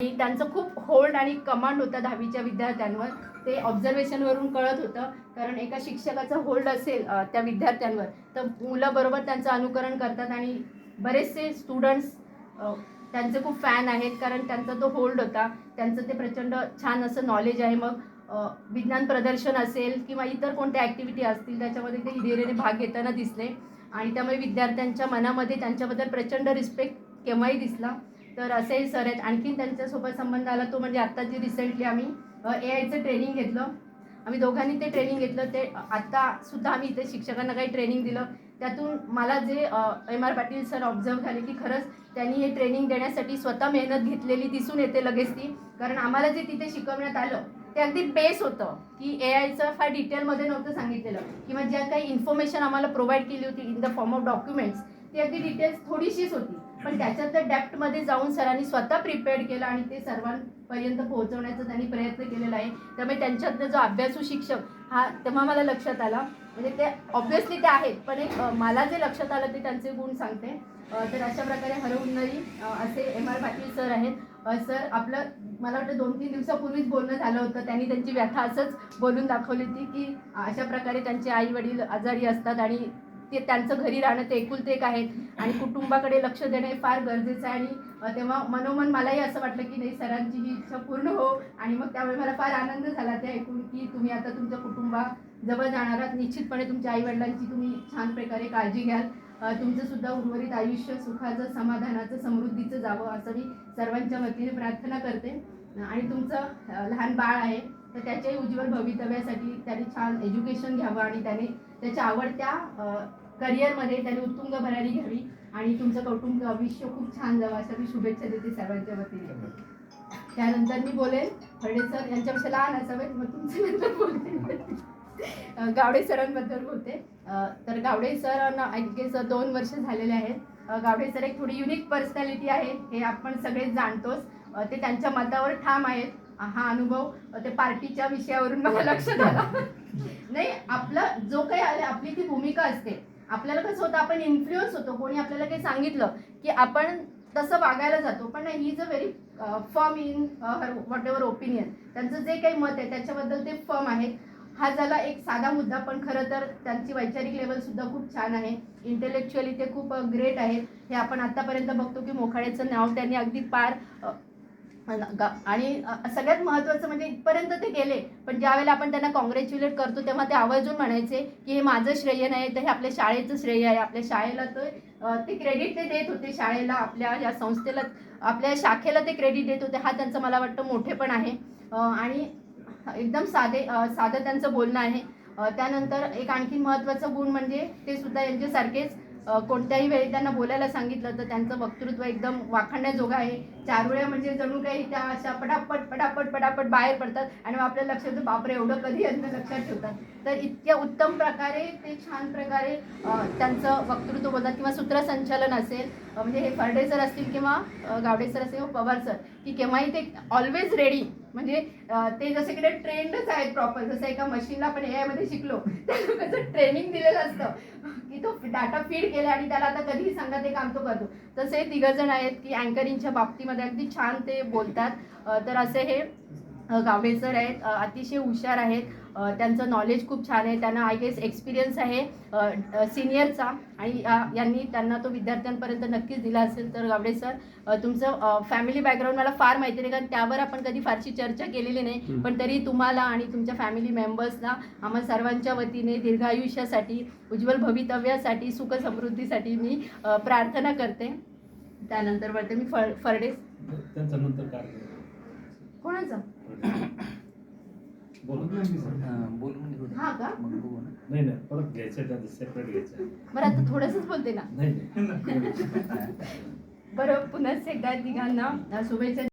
आणि त्यांचं खूप होल्ड आणि कमांड होता दहावीच्या विद्यार्थ्यांवर. ते ऑब्झर्वेशनवरून कळत होतं कारण एका शिक्षकाचं होल्ड असेल त्या विद्यार्थ्यांवर. तर मुलं बरोबर त्यांचं अनुकरण करतात आणि बरेचसे स्टुडंट्स त्यांचे खूप फॅन आहेत कारण त्यांचा तो होल्ड होता. त्यांचं ते प्रचंड छान असं नॉलेज आहे. मग विज्ञान प्रदर्शन असेल किंवा इतर कोणत्या ॲक्टिव्हिटी असतील त्याच्यामध्ये ते हिरेने भाग घेताना दिसले. आणि त्यामुळे विद्यार्थ्यांच्या मनामध्ये त्यांच्याबद्दल प्रचंड रिस्पेक्ट केव्हाही दिसला. तर असे सर आहेत. आणखीन त्यांच्यासोबत संबंध आला तो म्हणजे आत्ता जी रिसेंटली आम्ही ए आयचं ट्रेनिंग घेतलं. आम्ही दोघांनी ते ट्रेनिंग घेतलं. ते आत्ता सुद्धा आम्ही इथे शिक्षकांना काही ट्रेनिंग दिलं. त्यातून मला जे M R Patil sir observe झाले की खरंच त्यांनी हे ट्रेनिंग देण्यासाठी स्वतः मेहनत घेतलेली दिसून येते लगेच ती. कारण आम्हाला जे तिथे शिकवण्यात आलं ते अगदी बेस होतं. की ए आयचं फार डिटेलमध्ये नव्हतं सांगितलेलं. किंवा ज्या काही इन्फॉर्मेशन आम्हाला प्रोव्हाइड केली होती in the form of documents ती अगदी डिटेल्स थोडीशीच होती. पण त्याच्यात डेप्टमध्ये जाऊन सरांनी स्वतः प्रिपेअर्ड केलं आणि ते सर्वांपर्यंत पोहोचवण्याचा त्यांनी प्रयत्न केलेला आहे. त्यामुळे त्यांच्यातला जो अभ्यासू शिक्षक हा तेव्हा मला लक्षात आला. म्हणजे ते ऑब्व्हियसली ते आहेत पण एक मला जे लक्षात आलं ते त्यांचे गुण सांगते. तर अशा प्रकारे हरवणारी असे एम आर पाटील सर आहेत. सर आपलं मला वाटतं दोन तीन दिवसापूर्वीच बोलणं झालं होतं. त्यांनी त्यांची व्यथा असंच बोलून दाखवली होती की अशा प्रकारे त्यांचे आई वडील आजारी असतात आणि ते त्यांचं घरी राहणं ते एकुलते एक आहेत. आणि कुटुंबाकडे लक्ष देणं हे फार गरजेचं आहे. आणि तेव्हा मनोमन मलाही असं वाटलं की नाही सरांची ही इच्छा पूर्ण हो. आणि मग त्यामुळे मला फार आनंद झाला ते ऐकून की तुम्ही आता तुमच्या कुटुंबाजवळ जाणार आहात. निश्चितपणे तुमच्या आईवडिलांची तुम्ही छान प्रकारे काळजी घ्याल. तुमचं सुद्धा उर्वरित आयुष्य सुखाचं समाधानाचं समृद्धीचं जावं असं मी सर्वांच्या वतीने प्रार्थना करते. आणि तुमचं लहान बाळ आहे तर त्याच्या उज्ज्वल भवितव्यासाठी त्याने छान एज्युकेशन घ्यावं आणि त्याने त्याच्या आवडत्या करिअरमध्ये त्याने उत्तुंग भरारी घ्यावी आणि तुमचं कौटुंबिक आयुष्य खूप छान जावं असं मी शुभेच्छा देते सर्वांच्या वतीने. त्यानंतर मी बोलेन फर्डे सर यांच्यापेक्षा लहान असावेत मग तुमच्या नंतर बोलते. गावडे सरांबद्दल बोलते. तर गावडे सर आय दोन वर्ष झालेले आहेत. गावडे सर एक थोडी युनिक पर्सनॅलिटी आहे हे आपण सगळेच जाणतोच. ते त्यांच्या मतावर ठाम आहेत. हा अनुभव ते पार्टीच्या विषयावरून मला लक्षात आला. नाही आपलं जो काही आले आपली ती भूमिका असते. आपल्याला कसं होतं आपण इन्फ्लुअन्स होतो. कोणी आपल्याला काही सांगितलं की आपण तसं वागायला जातो पण नाही he is a very firm in whatever opinion त्यांचं जे काही मत आहे त्याच्याबद्दल ते फर्म आहेत. हा झाला एक साधा मुद्दा पण खरं तर त्यांची वैचारिक लेवल सुद्धा खूप छान आहे. इंटेलेक्च्युअली ते खूप ग्रेट आहेत. हे आपण आतापर्यंत बघतो की मोखाड्याचं नाव त्यांनी अगदी पार आणि सगळ्यात महत्त्वाचं म्हणजे इथपर्यंत ते गेले. पण ज्यावेळेला आपण त्यांना कॉंग्रॅच्युलेट करतो तेव्हा ते आवर्जून म्हणायचे की हे माझं श्रेय नाही तर हे आपल्या शाळेचं श्रेय आहे. आपल्या शाळेला तर ते क्रेडिट ते देत होते. शाळेला आपल्या या संस्थेला आपल्या शाखेला ते क्रेडिट देत होते. हा त्यांचं मला वाटतं मोठे पण आहे. आणि एकदम साधे साधं त्यांचं बोलणं आहे. त्यानंतर एक आणखी महत्त्वाचं गुण म्हणजे ते सुद्धा यांच्यासारखेच कोणत्याही वेळी त्यांना बोलायला सांगितलं तर त्यांचं वक्तृत्व एकदम वाखाणण्याजोगं आहे. चारोळ्या म्हणजे जणू काही त्या अशा पटापट पटापट पटापट बाहेर पडतात आणि मग आपल्याला लक्षात येतं बापरे एवढं कधी यांना लक्षात ठेवतात. तर इतक्या उत्तम प्रकारे ते छान प्रकारे त्यांचं वक्तृत्व बोलतात किंवा सूत्रसंचालन असेल म्हणजे हे फर्डे सर असतील किंवा गावडे सर असतील पवार सर की केव्हाही ते ऑलवेज रेडी म्हणजे ते जसे की ट्रेंडच आहेत प्रॉपर जसं एका मशीनला आपण ए मध्ये शिकलो त्याला कसं ट्रेनिंग दिलेलं असतं की तो डाटा फीड केला आणि त्याला आता कधीही सांगा ते काम तो करतो. तसे तिघजण आहेत की अँकरिंगच्या बाबतीमध्ये अगदी छान ते बोलतात. तर असे हे गावडे सर आहेत. अतिशय हुशार आहेत. त्यांचं नॉलेज खूप छान आहे. त्यांना आय गेस एक्सपिरियन्स आहे. सिनियरचा आणि यांनी त्यांना तो विद्यार्थ्यांपर्यंत नक्कीच दिला असेल तर गावडे सर तुमचं फॅमिली बॅकग्राऊंड मला फार माहिती नाही. कारण त्यावर आपण कधी फारशी चर्चा केलेली नाही. पण तरी तुम्हाला आणि तुमच्या फॅमिली मेंबर्सला आम्हा सर्वांच्या वतीने दीर्घायुष्यासाठी उज्ज्वल भवितव्यासाठी सुख समृद्धीसाठी मी प्रार्थना करते. त्यानंतर वरते मी फर फर्डे त्यांचा नंतर कार्य कोणाचं? बोला. बोलून घेऊ हा का? मग बघू ना. नाही नाही परत घ्यायचं त्याचं सेपरेट घ्यायचं बरं आता थोडंसंच बोलते ना. नाही नाही. बरं पुन्हा एकदा तिघांना शुभेच्छा